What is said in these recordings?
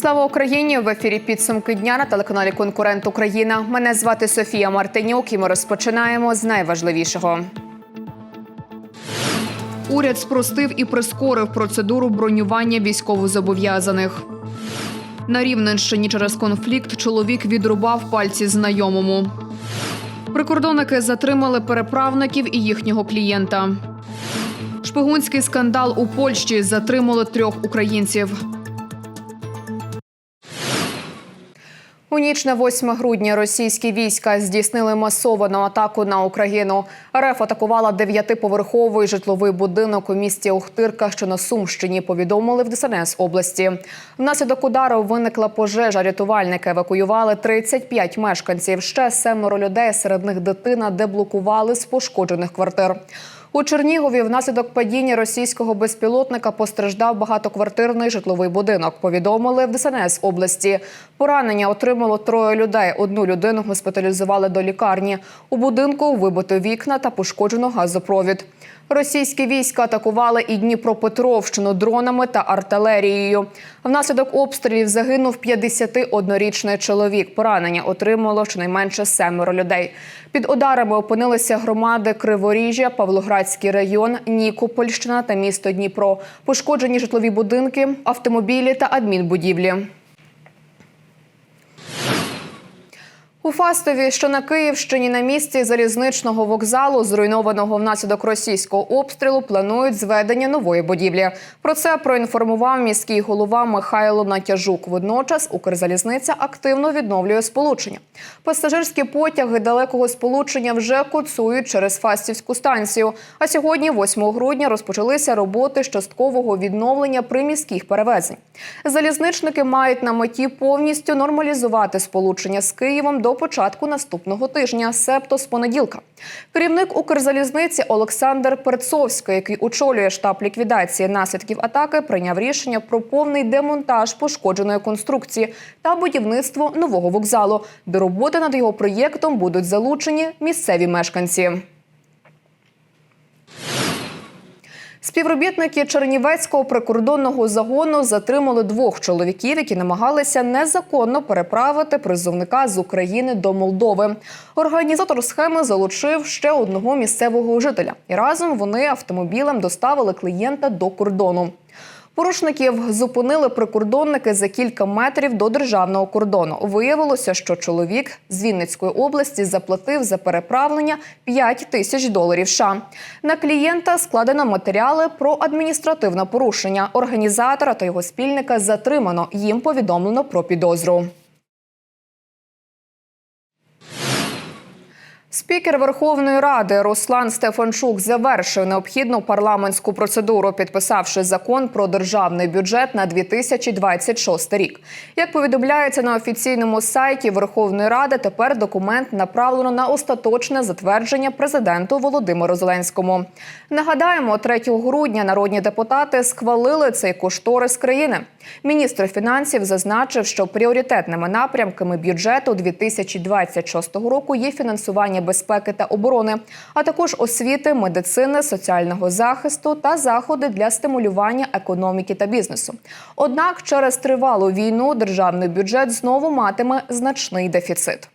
Слава Україні! В ефірі підсумки дня на телеканалі Конкурент Україна. Мене звати Софія Мартинюк, і ми розпочинаємо з найважливішого. Уряд спростив і прискорив процедуру бронювання військовозобов'язаних. На Рівненщині через конфлікт чоловік відрубав пальці знайомому. Прикордонники затримали переправників і їхнього клієнта. Шпигунський скандал у Польщі затримали трьох українців. Ніч на 8 грудня російські війська здійснили масовану атаку на Україну. РФ атакувала дев'ятиповерховий житловий будинок у місті Охтирка, що на Сумщині. Повідомили в ДСНС області. Внаслідок удару виникла пожежа. Рятувальники евакуювали 35 мешканців. Ще семеро людей, серед них дитина, деблокували з пошкоджених квартир. У Чернігові внаслідок падіння російського безпілотника постраждав багатоквартирний житловий будинок. Повідомили в ДСНС області. Поранення отримало троє людей. Одну людину госпіталізували до лікарні. У будинку вибито вікна та пошкоджено газопровід. Російські війська атакували і Дніпропетровщину дронами та артилерією. Внаслідок обстрілів загинув 51-річний чоловік. Поранення отримало щонайменше семеро людей. Під ударами опинилися громади Криворіжжя, Павлоградський район, Нікопольщина та місто Дніпро. Пошкоджені житлові будинки, автомобілі та адмінбудівлі. Фастові, що на Київщині на місці залізничного вокзалу, зруйнованого внаслідок російського обстрілу, планують зведення нової будівлі. Про це проінформував міський голова Михайло Натяжук. Водночас Укрзалізниця активно відновлює сполучення. Пасажирські потяги далекого сполучення вже курсують через Фастівську станцію. А сьогодні, 8 грудня, розпочалися роботи часткового відновлення приміських перевезень. Залізничники мають на меті повністю нормалізувати сполучення з Києвом до початку наступного тижня, себто з понеділка. Керівник Укрзалізниці Олександр Перцовський, який очолює штаб ліквідації наслідків атаки, прийняв рішення про повний демонтаж пошкодженої конструкції та будівництво нового вокзалу. До роботи над його проєктом будуть залучені місцеві мешканці. Співробітники Чернівецького прикордонного загону затримали двох чоловіків, які намагалися незаконно переправити призовника з України до Молдови. Організатор схеми залучив ще одного місцевого жителя, і разом вони автомобілем доставили клієнта до кордону. Порушників зупинили прикордонники за кілька метрів до державного кордону. Виявилося, що чоловік з Вінницької області заплатив за переправлення 5 тисяч доларів. США. на клієнта складено матеріали про адміністративне порушення. Організатора та його спільника затримано. Їм повідомлено про підозру. Спікер Верховної Ради Руслан Стефанчук завершив необхідну парламентську процедуру, підписавши закон про державний бюджет на 2026 рік. Як повідомляється на офіційному сайті Верховної Ради, тепер документ направлено на остаточне затвердження президенту Володимиру Зеленському. Нагадаємо, 3 грудня народні депутати схвалили цей кошторис країни. Міністр фінансів зазначив, що пріоритетними напрямками бюджету 2026 року є фінансування безпеки та оборони, а також освіти, медицини, соціального захисту та заходи для стимулювання економіки та бізнесу. Однак, через тривалу війну державний бюджет знову матиме значний дефіцит.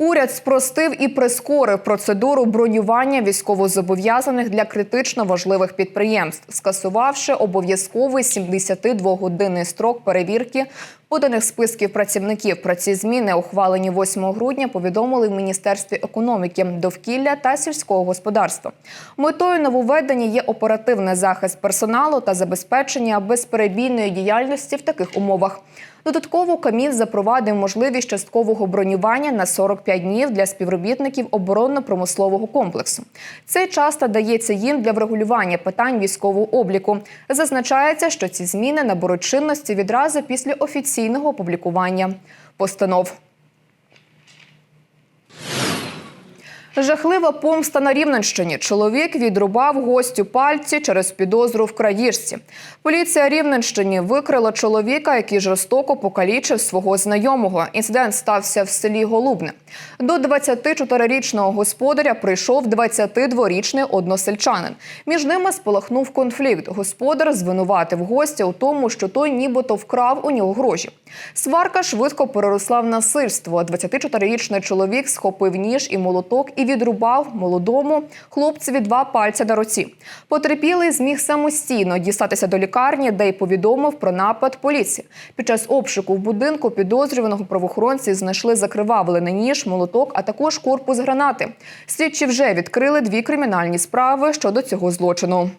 Уряд спростив і прискорив процедуру бронювання військовозобов'язаних для критично важливих підприємств, скасувавши обов'язковий 72-годинний строк перевірки поданих списків працівників. Про ці зміни, ухвалені 8 грудня, повідомили в Міністерстві економіки, довкілля та сільського господарства. Метою нововведення є оперативний захист персоналу та забезпечення безперебійної діяльності в таких умовах. Додатково Камін запровадив можливість часткового бронювання на 45 днів для співробітників оборонно-промислового комплексу. Цей час надається їм для врегулювання питань військового обліку. Зазначається, що ці зміни наберуть чинності відразу після офіційного опублікування постанов. Жахлива помста на Рівненщині. Чоловік відрубав гостю пальці через підозру в крадіжці. Поліція Рівненщині викрила чоловіка, який жорстоко покалічив свого знайомого. Інцидент стався в селі Голубне. До 24-річного господаря прийшов 22-річний односельчанин. Між ними спалахнув конфлікт. Господар звинуватив гостя у тому, що той нібито вкрав у нього гроші. Сварка швидко переросла в насильство. 24-річний чоловік схопив ніж і молоток і відрубав молодому хлопцеві два пальця на руці. Потерпілий зміг самостійно дістатися до лікарні, де й повідомив про напад поліції. Під час обшуку в будинку підозрюваного правоохоронці знайшли закривавлений ніж, молоток, а також корпус гранати. Слідчі вже відкрили дві кримінальні справи щодо цього злочину.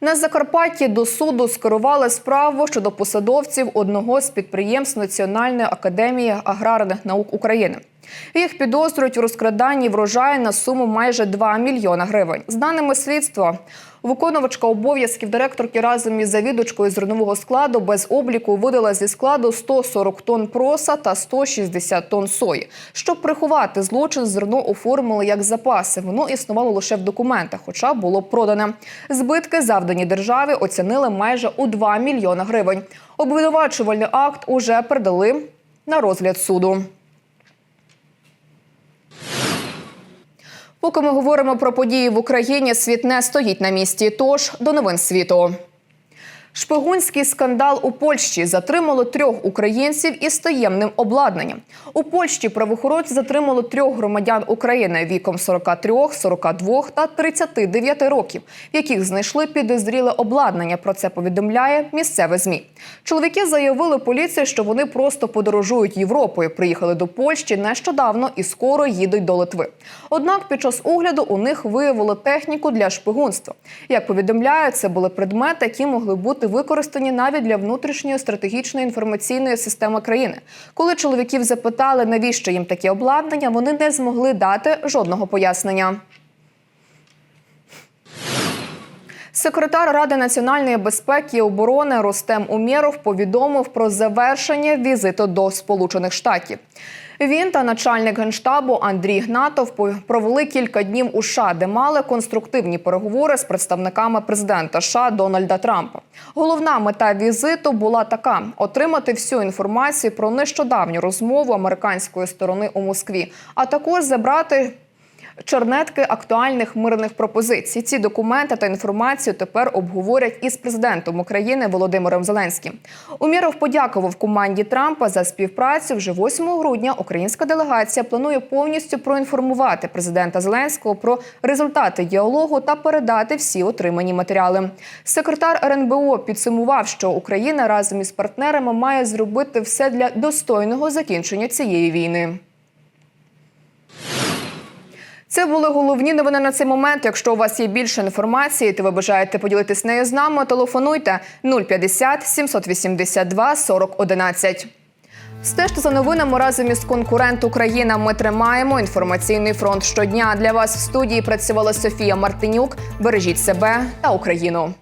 На Закарпатті до суду скерували справу щодо посадовців одного з підприємств Національної академії аграрних наук України. Їх підозрюють у розкраданні врожаю на суму майже 2 мільйона гривень. З даними слідства, виконувачка обов'язків директорки разом із завідувачкою зернового складу без обліку видала зі складу 140 тонн проса та 160 тонн сої. Щоб приховати злочин, зерно оформили як запаси. Воно існувало лише в документах, хоча було продане. Збитки, завдані державі, оцінили майже у 2 мільйона гривень. Обвинувачувальний акт уже передали на розгляд суду. Поки ми говоримо про події в Україні, світ не стоїть на місці. Тож до новин світу. Шпигунський скандал у Польщі затримало трьох українців із таємним обладнанням. У Польщі правоохоронці затримали трьох громадян України віком 43, 42 та 39 років, в яких знайшли підозріле обладнання. Про це повідомляє місцеве змі. Чоловіки заявили поліції, що вони просто подорожують Європою. Приїхали до Польщі нещодавно і скоро їдуть до Литви. Однак під час огляду у них виявили техніку для шпигунства. Як повідомляють, це були предмети, які могли бути використані навіть для внутрішньої стратегічної інформаційної системи країни. Коли чоловіків запитали, навіщо їм таке обладнання, вони не змогли дати жодного пояснення. Секретар Ради національної безпеки і оборони Ростем Умєров повідомив про завершення візиту до Сполучених Штатів. Він та начальник генштабу Андрій Гнатов провели кілька днів у США, де мали конструктивні переговори з представниками президента США Дональда Трампа. Головна мета візиту була така: отримати всю інформацію про нещодавню розмову американської сторони у Москві, а також забрати чернетки актуальних мирних пропозицій. Ці документи та інформацію тепер обговорять із президентом України Володимиром Зеленським. Уміров подякував команді Трампа за співпрацю. Вже 8 грудня українська делегація планує повністю проінформувати президента Зеленського про результати діалогу та передати всі отримані матеріали. Секретар РНБО підсумував, що Україна разом із партнерами має зробити все для достойного закінчення цієї війни. Це були головні новини на цей момент. Якщо у вас є більше інформації, то ви бажаєте поділитись нею з нами, телефонуйте 050 782 40 11. Стежте за новинами разом із конкурент Україна. Ми тримаємо інформаційний фронт щодня. Для вас в студії працювала Софія Мартинюк. Бережіть себе та Україну.